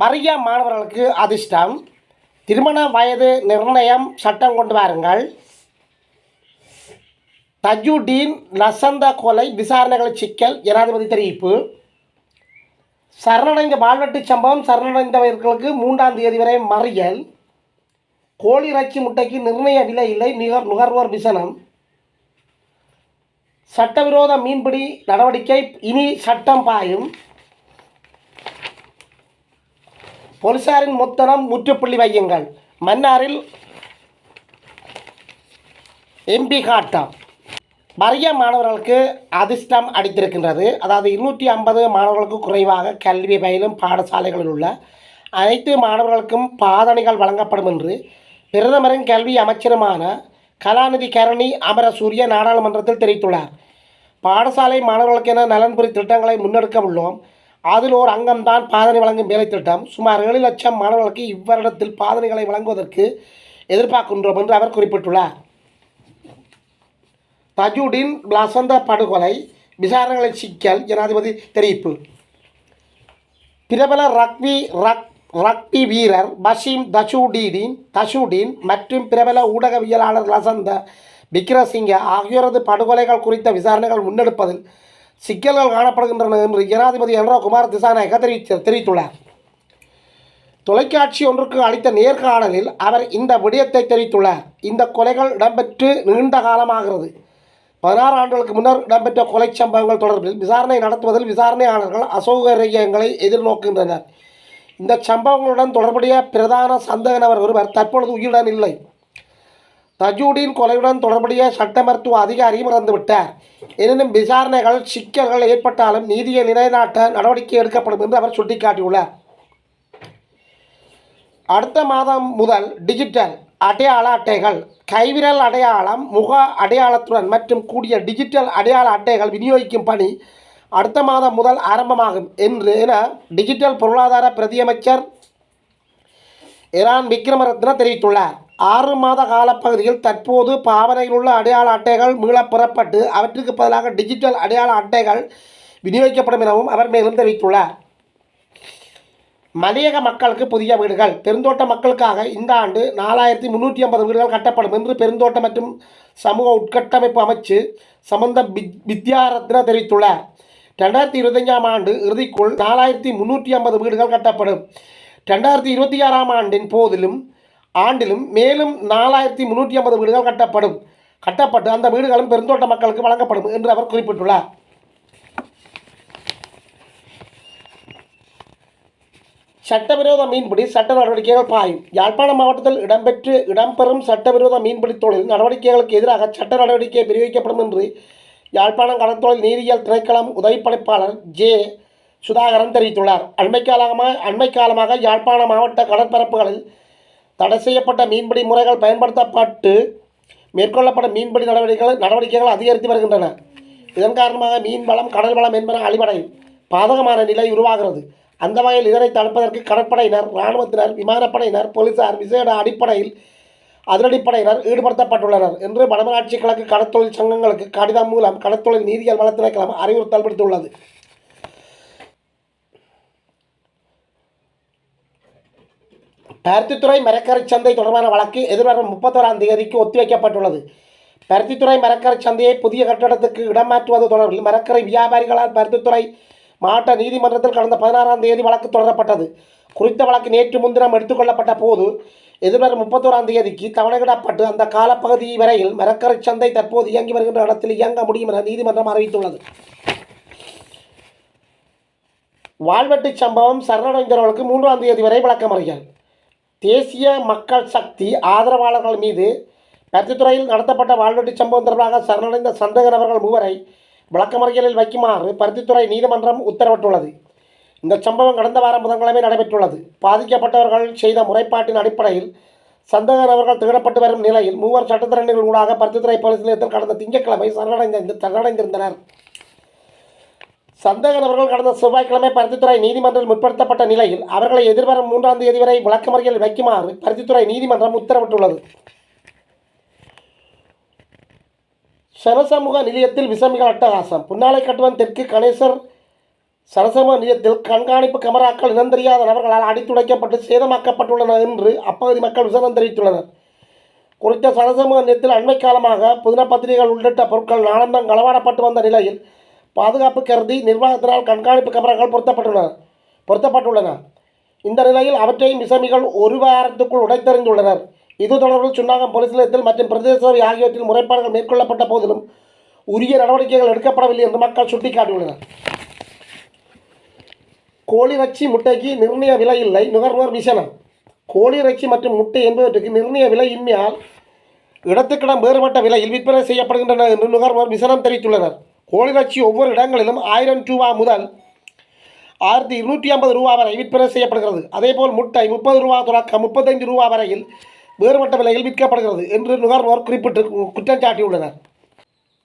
வறிய மாணவர்களுக்கு அதிர்ஷ்டம். திருமண வயது நிர்ணயம் சட்டம் கொண்டு வாருங்கள். தஜுடீன் லசந்த கொலை விசாரணைகள் சிக்கல் ஜனாதிபதி தெரிவிப்பு. சரணடைந்த வாழ்வெட்டு சம்பவம் சரணடைந்தவர்களுக்கு மூன்றாம் தேதி வரை மறியல். கோழி இறைச்சி முட்டைக்கு நிர்ணய விலை இல்லை நிகர் நுகர்வோர் விசனம். சட்டவிரோத மீன்பிடி நடவடிக்கை இனி சட்டம் பாயும். போலீசாரின் முத்தனம் முற்றுப்புள்ளி வையுங்கள். மன்னாரில் எம்பி காட்டம் வறிய மாணவர்களுக்கு அதிர்ஷ்டம் அடித்திருக்கின்றது அதாவது இருநூற்றி ஐம்பது மாணவர்களுக்கு குறைவாக கல்வி பயிலும் பாடசாலைகளில் உள்ள அனைத்து மாணவர்களுக்கும் பாதணிகள் வழங்கப்படும் என்று பிரதமரின் கல்வி அமைச்சருமான கலாநிதி கரணி அமரசூரிய நாடாளுமன்றத்தில் தெரிவித்துள்ளார். பாடசாலை மாணவர்களுக்கென நலன்புரி திட்டங்களை முன்னெடுக்க உள்ளோம். அதில் ஒரு அங்கம்தான் பாதனை வழங்கும் வேலை திட்டம். சுமார் ஏழு லட்சம் மாணவர்களுக்கு இவ்வருடத்தில் பாதனைகளை வழங்குவதற்கு எதிர்பார்க்கின்றோம் என்று அவர் குறிப்பிட்டுள்ளார். தஜுடின் லசந்த படுகொலை விசாரணைகளை சிக்கல் ஜனாதிபதி தெரிவிப்பு. பிரபல ரக்வி ரக் ரக்பி வீரர் பஷீம் தஷுடீடின் தஷுடீன் மற்றும் பிரபல ஊடகவியலாளர் லசந்த விக்ரசிங்க ஆகியோரது படுகொலைகள் குறித்த விசாரணைகள் முன்னெடுப்பதில் சிக்கல்கள் காணப்படுகின்றன என்று ஜனாதிபதி என்ற குமார் திசாநாயக்க தெரிவித்து தெரிவித்துள்ளார். தொலைக்காட்சி ஒன்றுக்கு அளித்த நேர்காணலில் அவர் இந்த விடயத்தை தெரிவித்துள்ளார். இந்த கொலைகள் இடம்பெற்று நீண்ட காலமாகிறது. பதினாறு ஆண்டுகளுக்கு முன்னர் இடம்பெற்ற கொலை சம்பவங்கள் தொடர்பில் விசாரணை நடத்துவதில் விசாரணையாளர்கள் அசௌகரியங்களை எதிர்நோக்கின்றனர். இந்த சம்பவங்களுடன் தொடர்புடைய பிரதான சந்தேக நபர் ஒருவர் தற்பொழுது உயிருடன் இல்லை. தஜூடின் கொலையுடன் தொடர்புடைய சட்ட மருத்துவ அதிகாரி இறந்துவிட்டார். எனினும் விசாரணைகள் சிக்கல்கள் ஏற்பட்டாலும் நீதியை நிலைநாட்ட நடவடிக்கை எடுக்கப்படும் என்று அவர் சுட்டிக்காட்டியுள்ளார். அடுத்த மாதம் முதல் டிஜிட்டல் அடையாள அட்டைகள் கைவிரல் அடையாளம் முக அடையாளத்துடன் மற்றும் கூடிய டிஜிட்டல் அடையாள அட்டைகள் விநியோகிக்கும் பணி அடுத்த மாதம் முதல் ஆரம்பமாகும் என்று என டிஜிட்டல் பொருளாதார பிரதியமைச்சர் இரான் விக்ரமரத்ன தெரிவித்துள்ளார். ஆறு மாத காலப்பகுதியில் தற்போது பாவனையில் உள்ள அடையாள அட்டைகள் மீளப் பெறப்பட்டு அவற்றுக்கு பதிலாக டிஜிட்டல் அடையாள அட்டைகள் விநியோகிக்கப்படும் எனவும் அவர் மேலும் தெரிவித்துள்ளார். மலையக மக்களுக்கு புதிய வீடுகள். பெருந்தோட்ட மக்களுக்காக இந்த ஆண்டு நாலாயிரத்தி முந்நூற்றி ஐம்பது வீடுகள் கட்டப்படும் என்று பெருந்தோட்ட மற்றும் சமூக உட்கட்டமைப்பு அமைச்சு சம்பந்த வித்யாரத்ன தெரிவித்துள்ளார். ரெண்டாயிரத்தி இருபத்தஞ்சாம் ஆண்டு இறுதிக்குள் நாலாயிரத்தி முந்நூற்றி ஐம்பது வீடுகள் கட்டப்படும். ரெண்டாயிரத்தி இருபத்தி ஆறாம் ஆண்டின் போதிலும் ஆண்டிலும் மேலும் நாலாயிரத்தி முந்நூற்றி ஐம்பது வீடுகள் கட்டப்படும். கட்டப்பட்டு அந்த வீடுகளும் பெருந்தோட்ட மக்களுக்கு வழங்கப்படும் என்று அவர் குறிப்பிட்டுள்ளார். சட்டவிரோத மீன்பிடி சட்ட நடவடிக்கைகள் பாயும். யாழ்ப்பாணம் மாவட்டத்தில் இடம்பெற்று இடம்பெறும் சட்டவிரோத மீன்பிடி தொழில் நடவடிக்கைகளுக்கு எதிராக சட்ட நடவடிக்கை பிரிவிக்கப்படும் என்று யாழ்ப்பாணம் கடற்தொழில் நீரியல் திணைக்களம் உதவிப்படைப்பாளர் ஜே. சுதாகரன் தெரிவித்துள்ளார். அண்மை காலமாக அண்மை காலமாக யாழ்ப்பாண மாவட்ட கடற்பரப்புகளில் தடை செய்யப்பட்ட மீன்பிடி முறைகள் பயன்படுத்தப்பட்டு மேற்கொள்ளப்படும் மீன்பிடி நடவடிக்கைகள் நடவடிக்கைகள் அதிகரித்து வருகின்றன. இதன் காரணமாக மீன் வளம் கடல் வளம் என்பன அழிவடையும் பாதகமான நிலை உருவாகிறது. அந்த வகையில் இதனை தடுப்பதற்கு கடற்படையினர் இராணுவத்தினர் விமானப்படையினர் போலீசார் விசேட அடிப்படையில் அதிரடிப்படையினர் ஈடுபடுத்தப்பட்டுள்ளனர் என்று வடமராட்சி கிழக்கு கடற்தொழில் சங்கங்களுக்கு கடிதம் மூலம் கடற்தொழில் நீதியல் வள அறிவுறுத்தல் விடுத்துள்ளது. பருத்தித்துறை மரக்கரை சந்தை தொடர்பான வழக்கு எதிர்வரும் முப்பத்தோராம் தேதிக்கு ஒத்திவைக்கப்பட்டுள்ளது. பருத்தித்துறை மரக்கரை சந்தையை புதிய கட்டடத்துக்கு இடம் மாற்றுவது தொடர்பில் மரக்கரை வியாபாரிகளால் பருத்தித்துறை மாவட்ட நீதிமன்றத்தில் கடந்த பதினாறாம் தேதி வழக்கு தொடரப்பட்டது. குறித்த வழக்கு நேற்று முன்தினம் எடுத்துக்கொள்ளப்பட்ட போது எதிர்வரும் முப்பத்தோராம் தேதிக்கு தவணையிடப்பட்டு அந்த காலப்பகுதி வரையில் மரக்கரை சந்தை தற்போது இயங்கி வருகின்ற இடத்தில் இயங்க முடியும் என நீதிமன்றம் அறிவித்துள்ளது. வாழ்வெட்டு சம்பவம் சரணடைந்தவர்களுக்கு மூன்றாம் தேதி வரை விளக்கமறியல். தேசிய மக்கள் சக்தி ஆதரவாளர்கள் மீது பருத்தித்துறையில் நடத்தப்பட்ட வாழ்வெட்டு சம்பவம் தொடர்பாக சரணடைந்த சந்தேக நபர்கள் மூவரை விளக்கமறியலில் வைக்குமாறு பருத்தித்துறை நீதிமன்றம் உத்தரவிட்டுள்ளது. இந்த சம்பவம் கடந்த வாரம் புதன்கிழமை நடைபெற்றுள்ளது. பாதிக்கப்பட்டவர்கள் செய்த முறைப்பாட்டின் அடிப்படையில் சந்தேக நபர்கள் தேடப்பட்டு வரும் நிலையில் மூவர் சட்டத்திறனிகள் ஊடாக பருத்தித்துறை போலீஸ் நிலையத்தில் கடந்த திங்கட்கிழமை சரணடைந்த சரணடைந்திருந்தனர். சந்தேக நபர்கள் கடந்த செவ்வாய்க்கிழமை பருத்தித்துறை நீதிமன்றில் முற்படுத்தப்பட்ட நிலையில் அவர்களை எதிர்வரும் மூன்றாம் தேதி வரை விளக்கமறியல் வைக்குமாறு பருத்தித்துறை நீதிமன்றம் உத்தரவிட்டுள்ளது. சனசமூக நிலையத்தில் விசமிகள் அட்டகாசம். புன்னாலை கட்டுவன் தெற்கு கணேசர் சரசம நிலையத்தில் கண்காணிப்பு கமராக்கள் இனந்தெரியாத நபர்களால் அடித்துடைக்கப்பட்டு சேதமாக்கப்பட்டுள்ளன என்று அப்பகுதி மக்கள் விசனம் தெரிவித்துள்ளனர். குறித்த சரசம நிலையத்தில் அண்மை காலமாக புதின பத்திரிகைகள் உள்ளிட்ட பொருட்கள் நாளந்தம் களவாடப்பட்டு வந்த நிலையில் பாதுகாப்பு கருதி நிர்வாகத்தினால் கண்காணிப்பு கமராக்கள் பொருத்தப்பட்டுள்ளன பொருத்தப்பட்டுள்ளன. இந்த நிலையில் அவற்றையும் விசமிகள் ஒரு வாரத்துக்குள் உடைத்தறிந்துள்ளனர். இது தொடர்பில் சுன்னாகம் போலீஸ் நிலையத்தில் மற்றும் பிரதேச சபை ஆகியவற்றில் முறைப்பாடுகள் மேற்கொள்ளப்பட்ட போதிலும் உரிய நடவடிக்கைகள் எடுக்கப்படவில்லை என்று மக்கள் சுட்டிக்காட்டியுள்ளனர். கோழி இறைச்சி முட்டைக்கு நிர்ணய விலை இல்லை நுகர்வோர் விசனம். கோழி இறைச்சி மற்றும் முட்டை என்பவற்றுக்கு நிர்ணய விலை இன்மையால் இடத்துக்கிடம் வேறுபட்ட விலையில் விற்பனை செய்யப்படுகின்றன என்று நுகர்வோர் விசனம் தெரிவித்துள்ளனர். கோழிராட்சி ஒவ்வொரு இடங்களிலும் ஆயிரம் ரூபா முதல் ஆயிரத்தி இருநூற்றி ஐம்பது ரூபா வரை விற்பனை செய்யப்படுகிறது. அதேபோல் முட்டை முப்பது ரூபா தொடக்கம் முப்பத்தைந்து ரூபா வரையில் வேறுபட்ட விலையில் விற்கப்படுகிறது என்று நுகர்வோர் குறிப்பிட்டு குற்றம் சாட்டியுள்ளனர்.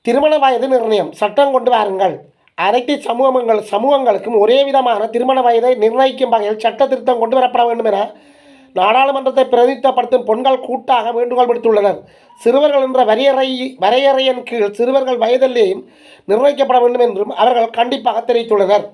திருமண வயது நிர்ணயம். சட்டம் கொண்டு வாருங்கள். அனைத்து சமூகங்கள் சமூகங்களுக்கும் ஒரே விதமான திருமண வயதை நிர்ணயிக்கும் வகையில் சட்ட திருத்தம் கொண்டு வரப்பட வேண்டும் என நாடாளுமன்றத்தை பிரதிநிதித்துவப்படுத்தும் பெண்கள் கூட்டாக வேண்டுகோள் விடுத்துள்ளனர். சிறுவர்கள் என்ற வரையறை வரையறையின் கீழ் சிறுவர்கள் வயதிலேயும் நிர்ணயிக்கப்பட வேண்டும் என்றும் அவர்கள் கண்டிப்பாக தெரிவித்துள்ளனர்.